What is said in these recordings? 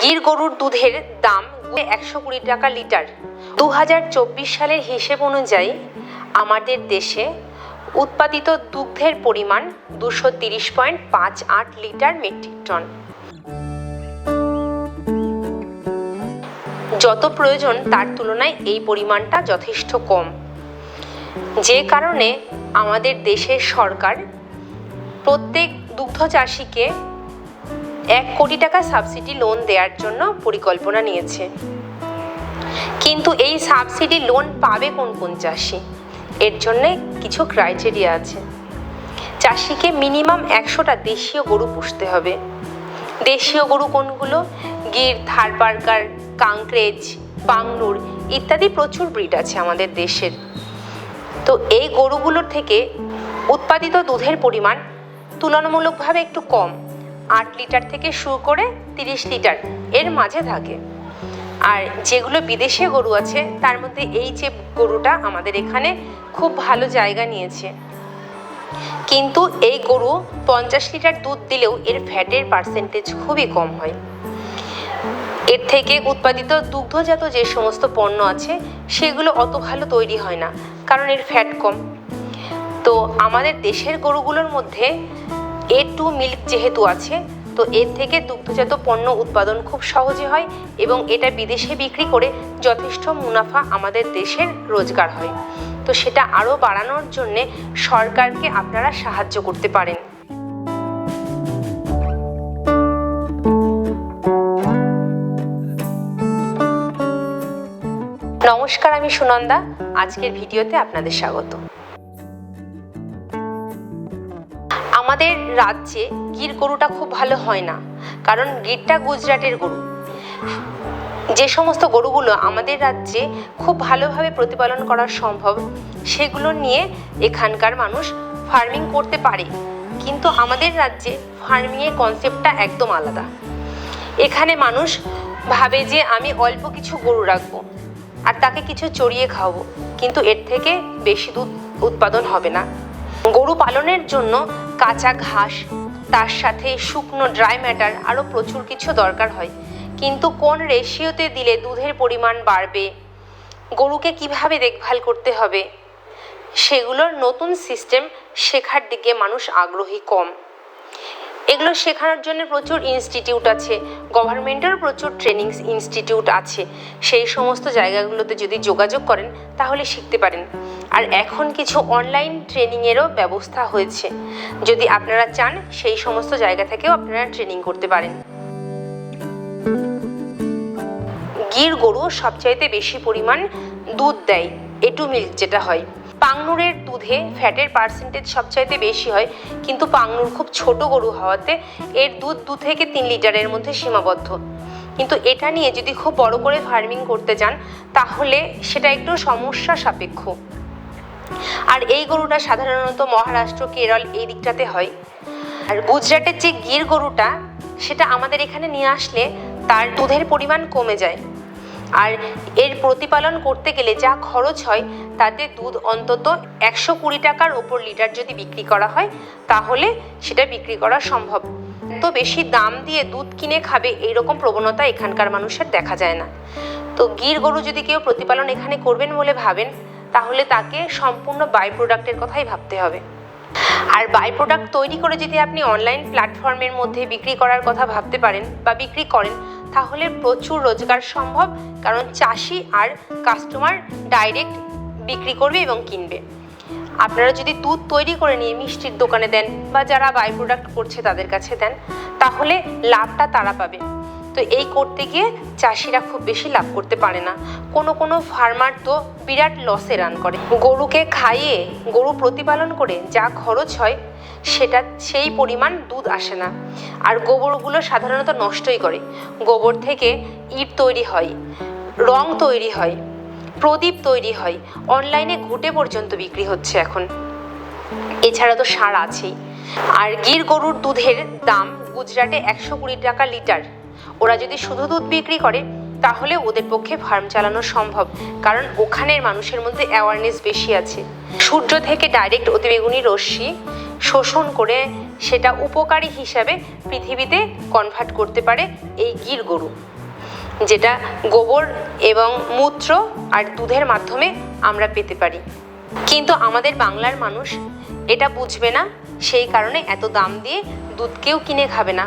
গির গরুর দুধের দাম একশো কুড়ি টাকা লিটার। দু হাজার চব্বিশ সালের হিসেব অনুযায়ী আমাদের দেশে উৎপাদিত দুগ্ধের পরিমাণ দুশো তিরিশ পয়েন্ট পাঁচ আট লিটার মেট্রিক টন। যত প্রয়োজন তার তুলনায় এই পরিমাণটা যথেষ্ট কম। যে কারণে আমাদের দেশের সরকার প্রত্যেক দুগ্ধ চাষিকে এক কোটি টাকা সাবসিডি লোন দেওয়ার জন্য পরিকল্পনা নিয়েছে। কিন্তু এই সাবসিডি লোন পাবে কোন কোন চাষি? এর জন্য কিছু ক্রাইটেরিয়া আছে। চাষিকে মিনিমাম একশোটা দেশীয় গরু পুষতে হবে। দেশীয় গরু কোনগুলো? গির থারপারকার কাংক্রেজ পাংলুর ইত্যাদি প্রচুর ব্রিড আছে আমাদের দেশের। তো এই গরুগুলোর থেকে উৎপাদিত দুধের পরিমাণ তুলনামূলকভাবে একটু কম। আট লিটার থেকে শুরু করে তিরিশ লিটার এর মাঝে থাকে। আর যেগুলো বিদেশে গরু আছে, তার মধ্যে এই যে গরুটা আমাদের এখানে খুব ভালো জায়গা নিয়েছে। কিন্তু এই গরু পঞ্চাশ লিটার দুধ দিলেও এর ফ্যাটের পার্সেন্টেজ খুবই কম হয়। এর থেকে উৎপাদিত দুগ্ধজাত যে সমস্ত পণ্য আছে, সেগুলো অত ভালো তৈরি হয় না, কারণ এর ফ্যাট কম। তো আমাদের দেশের গরুগুলোর মধ্যে এ টু মিল্ক যেহেতু আছে, তো এর থেকে দুগ্ধজাত পণ্য উৎপাদন খুব সহজে হয় এবং এটা বিদেশে বিক্রি করে যথেষ্ট মুনাফা আমাদের দেশের রোজগার হয়। তো সেটা আরও বাড়ানোর জন্যে সরকারকে আপনারা সাহায্য করতে পারেন। নমস্কার, আমি সুনন্দা। আজকের ভিডিওতে আপনাদের স্বাগত। আমাদের রাজ্যে গির গরুটা খুব ভালো হয় না, কারণ গিরটা গুজরাটের গরু। যে সমস্ত গরুগুলো আমাদের রাজ্যে খুব ভালোভাবে প্রতিপালন করা সম্ভব, সেগুলো নিয়ে এখানকার মানুষ ফার্মিং করতে পারে। কিন্তু আমাদের রাজ্যে ফার্মিংয়ের কনসেপ্টটা একদম আলাদা। এখানে মানুষ ভাবে যে আমি অল্প কিছু গরু রাখব আর তাকে কিছু চড়িয়ে খাওয়াবো, কিন্তু এর থেকে বেশি দুধ উৎপাদন হবে না। গরু পালনের জন্য কাঁচা ঘাস, তার সাথে শুকনো ড্রাই ম্যাটার আরও প্রচুর কিছু দরকার হয়। কিন্তু কোন রেশিওতে দিলে দুধের পরিমাণ বাড়বে? গরুকে কীভাবে দেখভাল করতে হবে? সেগুলোর নতুন সিস্টেম শেখার দিকে মানুষ আগ্রহী কম। এগুলো শেখানোর জন্য প্রচুর ইনস্টিটিউট আছে গভর্নমেন্টেরও প্রচুর ট্রেনিং ইনস্টিটিউট আছে। সেই সমস্ত জায়গাগুলোতে যদি যোগাযোগ করেন, তাহলে শিখতে পারেন। আর এখন কিছু অনলাইন ট্রেনিংয়েরও ব্যবস্থা হয়েছে। যদি আপনারা চান, সেই সমস্ত জায়গা থেকেও আপনারা ট্রেনিং করতে পারেন। গির গরু সবচাইতে বেশি পরিমাণ দুধ দেয়, এটু মিল্ক যেটা হয়। পাংনুরের দুধে ফ্যাটের পার্সেন্টেজ সবচাইতে বেশি হয়, কিন্তু পাংনুর খুব ছোট গরু হওয়াতে এর দুধ দু থেকে তিন লিটারের মধ্যে সীমাবদ্ধ। কিন্তু এটা নিয়ে যদি খুব বড় করে ফার্মিং করতে যান, তাহলে সেটা একটু সমস্যা সাপেক্ষ। আর এই গরুটা সাধারণত মহারাষ্ট্র, কেরল এই দিকটাতে হয়। আর গুজরাটের যে গির গরুটা, সেটা আমাদের এখানে নিয়ে আসলে তার দুধের পরিমাণ কমে যায়। আর এর প্রতিপালন করতে গেলে যা খরচ হয়, তাতে দুধ অন্তত একশো কুড়ি টাকার ওপর লিটার যদি বিক্রি করা হয়, তাহলে সেটা বিক্রি করা সম্ভব। তো বেশি দাম দিয়ে দুধ কিনে খাবে এইরকম প্রবণতা এখানকার মানুষের দেখা যায় না। তো গির গরু যদি কেউ প্রতিপালন এখানে করবেন বলে ভাবেন, তাহলে তাকে সম্পূর্ণ বাই প্রোডাক্টের কথাই ভাবতে হবে। আর বাই প্রোডাক্ট তৈরি করে যদি আপনি অনলাইন প্ল্যাটফর্মের মধ্যে বিক্রি করার কথা ভাবতে পারেন বা বিক্রি করেন তাহলে প্রচুর রোজগার সম্ভব, কারণ চাষি আর কাস্টমার ডাইরেক্ট বিক্রি করবে এবং কিনবে। আপনারা যদি দুধ তৈরি করে নিয়ে মিষ্টির দোকানে দেন বা যারা বাই প্রোডাক্ট করছে তাদের কাছে দেন, তাহলে লাভটা তারা পাবে। তো এই করতে গিয়ে চাষিরা খুব বেশি লাভ করতে পারে না। কোনো কোনো ফার্মার তো বিরাট লসে রান করে। গরুকে খাইয়ে, গরু প্রতিপালন করে যা খরচ হয়, সেটা, সেই পরিমাণ দুধ আসে না। আর গোবরগুলো সাধারণত নষ্টই করে। গোবর থেকে ইট তৈরি হয়, রং তৈরি হয়, প্রদীপ তৈরি হয় অনলাইনে ঘুটে পর্যন্ত বিক্রি হচ্ছে এখন। এছাড়া তো সার আছেই। আর গির গরুর দুধের দাম গুজরাটে একশো কুড়ি টাকা লিটার। ওরা যদি শুধু দুধ বিক্রি করে, তাহলে ওদের পক্ষে ফার্ম চালানো সম্ভব, কারণ ওখানের মানুষের মধ্যে অ্যাওয়ারনেস বেশি আছে। সূর্য থেকে ডাইরেক্ট অতিবেগুনি রশ্মি শোষণ করে সেটা উপকারী হিসাবে পৃথিবীতে কনভার্ট করতে পারে এই গির গরু, যেটা গোবর এবং মূত্র আর দুধের মাধ্যমে আমরা পেতে পারি। কিন্তু আমাদের বাংলার মানুষ এটা বুঝবে না, সেই কারণে এত দাম দিয়ে দুধ কেউ কিনে খাবে না।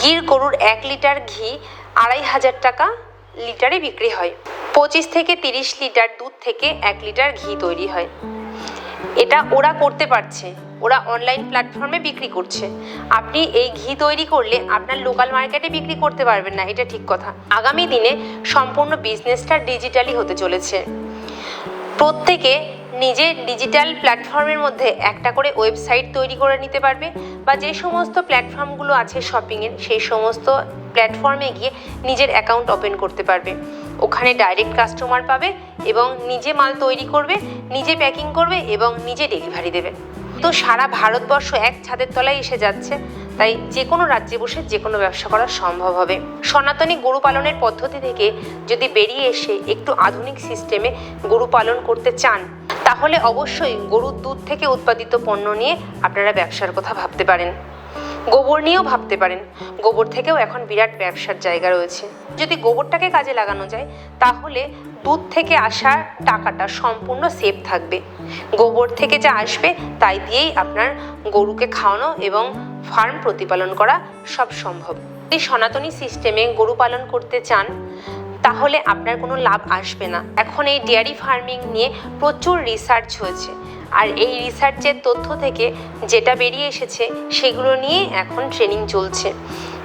গির গরুর এক লিটার ঘি আড়াই হাজার টাকা লিটারে বিক্রি হয়। পঁচিশ থেকে তিরিশ লিটার দুধ থেকে এক লিটার ঘি তৈরি হয়। এটা ওরা করতে পারছে। ওরা অনলাইন প্ল্যাটফর্মে বিক্রি করছে। আপনি এই ঘি তৈরি করলে আপনার লোকাল মার্কেটে বিক্রি করতে পারবেন না, এটা ঠিক কথা। আগামী দিনে সম্পূর্ণ বিজনেসটা ডিজিটালি হতে চলেছে। প্রত্যেকে নিজের ডিজিটাল প্ল্যাটফর্মের মধ্যে একটা করে ওয়েবসাইট তৈরি করে নিতে পারবে বা যে সমস্ত প্ল্যাটফর্মগুলো আছে শপিংয়ের সেই সমস্ত প্ল্যাটফর্মে গিয়ে নিজের অ্যাকাউন্ট ওপেন করতে পারবে। ওখানে ডাইরেক্ট কাস্টমার পাবে এবং নিজে মাল তৈরি করবে, নিজে প্যাকিং করবে এবং নিজে ডেলিভারি দেবে। তো সারা ভারতবর্ষ এক ছাদের তলায় এসে যাচ্ছে। তাই যে কোনো রাজ্যে বসে যে কোনো ব্যবসা করা সম্ভব হবে। সনাতনী গরু পালনের পদ্ধতি থেকে যদি বেরিয়ে এসে একটু আধুনিক সিস্টেমে গরু পালন করতে চান, তাহলে অবশ্যই গরুর দুধ থেকে উৎপাদিত পণ্য নিয়ে আপনারা ব্যবসার কথা ভাবতে পারেন। গোবর নিয়েও ভাবতে পারেন। গোবর থেকেও এখন বিরাট ব্যবসার জায়গা রয়েছে। যদি গোবরটাকে কাজে লাগানো যায়, তাহলে দুধ থেকে আসা টাকাটা সম্পূর্ণ সেফ থাকবে। গোবর থেকে যা আসবে, তাই দিয়েই আপনার গরুকে খাওয়ানো এবং ফার্ম প্রতিপালন করা সব সম্ভব। এই সনাতনী সিস্টেমে গরু পালন করতে চান, তাহলে আপনার কোনো লাভ আসবে না। এখন এই ডেয়ারি ফার্মিং নিয়ে প্রচুর রিসার্চ হয়েছে। আর এই রিসার্চের তথ্য থেকে যেটা বেরিয়ে এসেছে, সেগুলো নিয়ে এখন ট্রেনিং চলছে।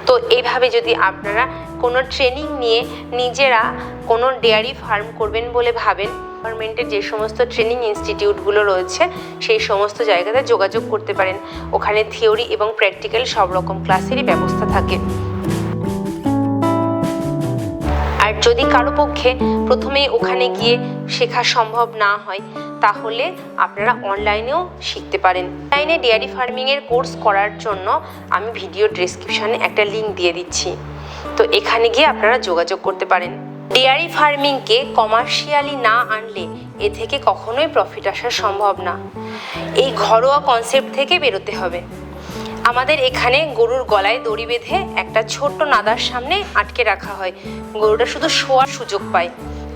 তো এইভাবে যদি আপনারা কোনো ট্রেনিং নিয়ে নিজেরা কোনো ডেয়ারি ফার্ম করবেন বলে ভাবেন গভর্নমেন্টের যে সমস্ত ট্রেনিং ইনস্টিটিউটগুলো রয়েছে, সেই সমস্ত জায়গাতে যোগাযোগ করতে পারেন। ওখানে থিওরি এবং প্র্যাকটিক্যাল সব রকম ক্লাসেরই ব্যবস্থা থাকে। আর যদি কারও পক্ষে প্রথমেই ওখানে গিয়ে শেখা সম্ভব না হয়, তাহলে আপনারা অনলাইনেও শিখতে পারেন। অনলাইনে ডেয়ারি ফার্মিংয়ের কোর্স করার জন্য আমি ভিডিও ডেসক্রিপশানে একটা লিঙ্ক দিয়ে দিচ্ছি। তো এখানে গিয়ে আপনারা যোগাযোগ করতে পারেন। ডেয়ারি ফার্মিংকে কমার্শিয়ালি না আনলে এ থেকে কখনোই প্রফিট আসা সম্ভব না। এই ঘরোয়া কনসেপ্ট থেকে বেরোতে হবে। আমাদের এখানে গরুর গলায় দড়ি বেঁধে একটা ছোট্ট নাদার সামনে আটকে রাখা হয়। গরুটা শুধু শোয়ার সুযোগ পায়।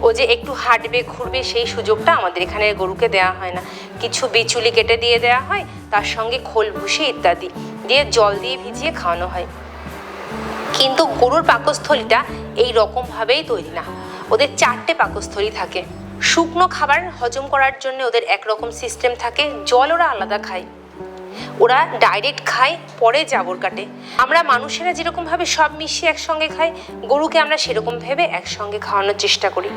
ও যে একটু হাঁটবে, ঘুরবে, সেই সুযোগটা আমাদের এখানে গরুকে দেওয়া হয় না। কিছু বিচুলি কেটে দিয়ে দেওয়া হয়, তার সঙ্গে খোল ভুসি ইত্যাদি দিয়ে জল দিয়ে ভিজিয়ে খাওয়ানো হয়। কিন্তু গরুর পাকস্থলীটা এই রকমভাবেই তৈরি না। ওদের চারটে পাকস্থলী থাকে। শুকনো খাবার হজম করার জন্য ওদের একরকম সিস্টেম থাকে, জল ওরা আলাদা খায়। ওরা ডাইরেক্ট খায়, পরে জাবর কাটে। আমরা মানুষেরা যেরকমভাবে সব মিশিয়ে একসঙ্গে খাই, গরুকে আমরা সেরকম ভেবে একসঙ্গে খাওয়ানোর চেষ্টা করি।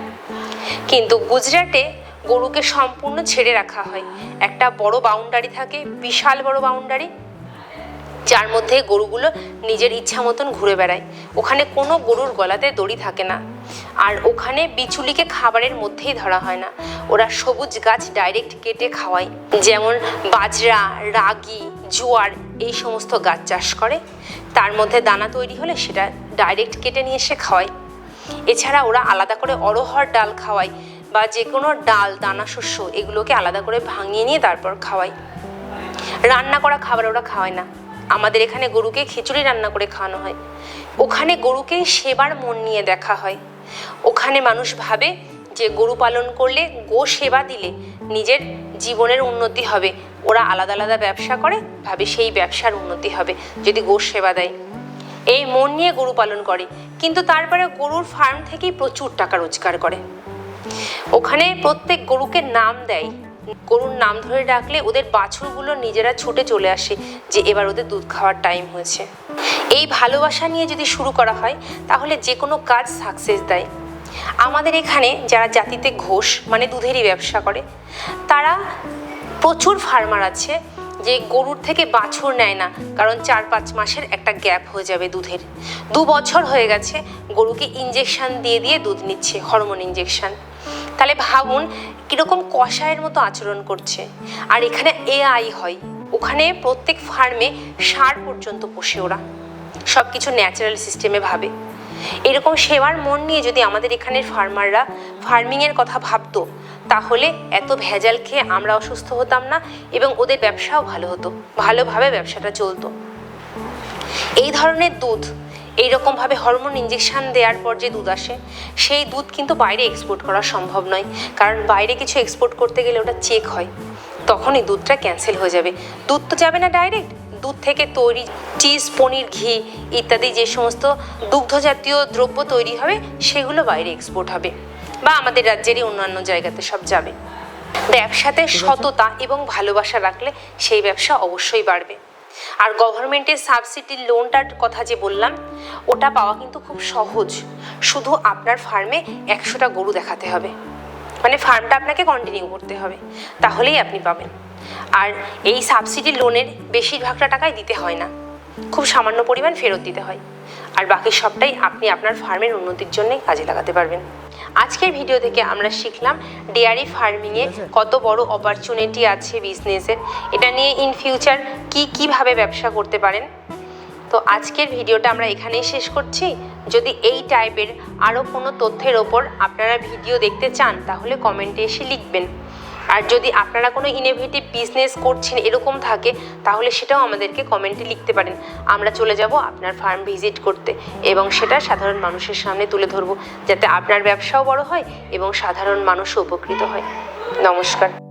কিন্তু গুজরাটে গরুকে সম্পূর্ণ ছেড়ে রাখা হয়। একটা বড় বাউন্ডারি থাকে, বিশাল বড় বাউন্ডারি যার মধ্যে গরুগুলো নিজের ইচ্ছা মতন ঘুরে বেড়ায়। ওখানে কোনো গরুর গলাতে দড়ি থাকে না। আর ওখানে বিচুলিকে খাবারের মধ্যেই ধরা হয় না। ওরা সবুজ গাছ ডাইরেক্ট কেটে খাওয়ায়। যেমন বাজরা, রাগি, জোয়ার এই সমস্ত গাছ চাষ করে। তার মধ্যে দানা তৈরি হলে সেটা ডাইরেক্ট কেটে নিয়ে এসে খাওয়ায়। এছাড়া ওরা আলাদা করে অরহর ডাল খাওয়ায় বা যে কোনো ডাল, দানা শস্য এগুলোকে আলাদা করে ভাঙিয়ে নিয়ে তারপর খাওয়ায়। রান্না করা খাবার ওরা খাওয়ায় না। আমাদের এখানে গরুকে খিচুড়ি রান্না করে খাওয়ানো হয়। ওখানে গরুকে সেবার মন নিয়ে দেখা হয়। ওখানে মানুষ ভাবে যে গরু পালন করলে গো সেবা দিলে নিজের জীবনের উন্নতি হবে। ওরা আলাদা আলাদা ব্যবসা করে, ভাবে সেই ব্যবসার উন্নতি হবে যদি গো সেবা দেয়। এই মন নিয়ে গরু পালন করে। কিন্তু তারপরে গরুর ফার্ম থেকেই প্রচুর টাকা রোজগার করে। ওখানে প্রত্যেক গরুকে নাম দেয় গরুর নাম ধরে ডাকলে ওদের বাছুরগুলো নিজেরা ছুটে চলে আসে যে এবার ওদের দুধ খাওয়ার টাইম হয়েছে। এই ভালোবাসা নিয়ে যদি শুরু করা হয়, তাহলে যে কোনো কাজ সাকসেস দেয়। আমাদের এখানে যারা জাতিতে ঘোষ মানে দুধেরই ব্যবসা করে, তারা প্রচুর ফার্মার আছে যে গরুর থেকে বাছুর নেয় না, কারণ চার পাঁচ মাসের একটা গ্যাপ হয়ে যাবে দুধের। দু বছর হয়ে গেছে, গরুকে ইঞ্জেকশন দিয়ে দিয়ে দুধ নিচ্ছে হরমোন ইঞ্জেকশন তাহলে ভাবুন, কীরকম কষায়ের মতো আচরণ করছে। আর এখানে এআই হয়। ওখানে প্রত্যেক ফার্মে সার পর্যন্ত পোষে ওরা। সব কিছু ন্যাচারাল সিস্টেমে ভাবে। এরকম সেবার মন নিয়ে যদি আমাদের এখানের ফার্মাররা ফার্মিংয়ের কথা ভাবতো, তাহলে এত ভেজাল খেয়ে আমরা অসুস্থ হতাম না এবং ওদের ব্যবসাও ভালো হতো। ভালোভাবে ব্যবসাটা চলতো। এই ধরনের দুধ এইরকমভাবে হরমোন ইঞ্জেকশন দেওয়ার পর যে দুধ আসে সেই দুধ কিন্তু বাইরে এক্সপোর্ট করা সম্ভব নয়। কারণ বাইরে কিছু এক্সপোর্ট করতে গেলে ওটা চেক হয়। তখনই দুধটা ক্যান্সেল হয়ে যাবে। দুধ তো যাবে না ডাইরেক্ট দুধ থেকে তৈরি চিজ পনির ঘি ইত্যাদি যে সমস্ত দুগ্ধজাতীয় দ্রব্য তৈরি হবে সেগুলো বাইরে এক্সপোর্ট হবে। বা আমাদের রাজ্যেরই অন্যান্য জায়গাতে সব যাবে। ব্যবসাতে সততা এবং ভালোবাসা রাখলে সেই ব্যবসা অবশ্যই বাড়বে। আর গভর্নমেন্টের সাবসিডি লোনটার কথা যে বললাম, ওটা পাওয়া কিন্তু খুব সহজ। শুধু আপনার ফার্মে একশোটা গরু দেখাতে হবে। মানে ফার্মটা আপনাকে কন্টিনিউ করতে হবে। তাহলেই আপনি পাবেন। আর এই সাবসিডি লোনের বেশিরভাগটা টাকাই দিতে হয় না। খুব সামান্য পরিমাণ ফেরত দিতে হয়। আর বাকি সবটাই আপনি আপনার ফার্মের উন্নতির জন্যই কাজে লাগাতে পারবেন। আজকের ভিডিও থেকে আমরা শিখলাম ডেয়ারি ফার্মিংয়ে কত বড় অপরচুনিটি আছে বিজনেসের এটা নিয়ে ইন ফিউচার কি কীভাবে ব্যবসা করতে পারেন? তো আজকের ভিডিওটা আমরা এখানেই শেষ করছি। যদি এই টাইপের আরও কোনো তথ্যের ওপর আপনারা ভিডিও দেখতে চান তাহলে কমেন্টে এসে লিখবেন। আর যদি আপনারা কোনো ইনোভেটিভ বিজনেস করছেন, এরকম থাকে, তাহলে সেটাও আমাদেরকে কমেন্টে লিখতে পারেন। আমরা চলে যাব আপনার ফার্ম ভিজিট করতে এবং সেটা সাধারণ মানুষের সামনে তুলে ধরব, যাতে আপনার ব্যবসাও বড় হয় এবং সাধারণ মানুষও উপকৃত হয়। নমস্কার।